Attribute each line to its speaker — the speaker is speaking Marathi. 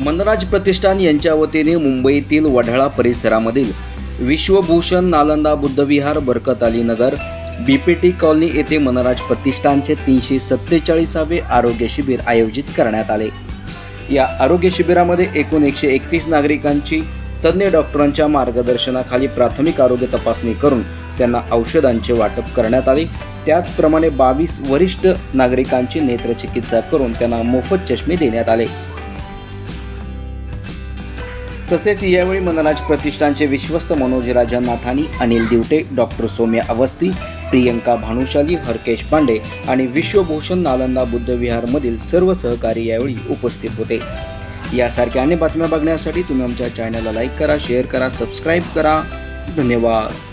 Speaker 1: मनराज प्रतिष्ठान यांच्या वतीने मुंबईतील वढळा परिसरामधील विश्वभूषण नालंदा बुद्धविहार बरकत अली नगर बीपीटी कॉलनी येथे मनराज प्रतिष्ठानचे तीनशे सत्तेचाळीसावे आरोग्य शिबिर आयोजित करण्यात आले. या आरोग्य शिबिरामध्ये एकूण एकशे एकतीस नागरिकांची तज्ज्ञ डॉक्टरांच्या मार्गदर्शनाखाली प्राथमिक आरोग्य तपासणी करून त्यांना औषधांचे वाटप करण्यात आले. त्याचप्रमाणे बावीस वरिष्ठ नागरिकांची नेत्रचिकित्सा करून त्यांना मोफत चष्मे देण्यात आले. तसेच यावेळी मनराज प्रतिष्ठानचे विश्वस्त मनोज राजा नाथानी अनिल दिवटे डॉक्टर सौम्या अवस्थी प्रियंका भानुशाली हरकेश पांडे आणि विश्वभूषण नालंदा बुद्धविहारमधील सर्व सहकारी यावेळी उपस्थित होते. यासारख्या अन्य बातम्या बघण्यासाठी तुम्ही आमच्या चॅनलला लाईक करा शेअर करा सबस्क्राईब करा. धन्यवाद.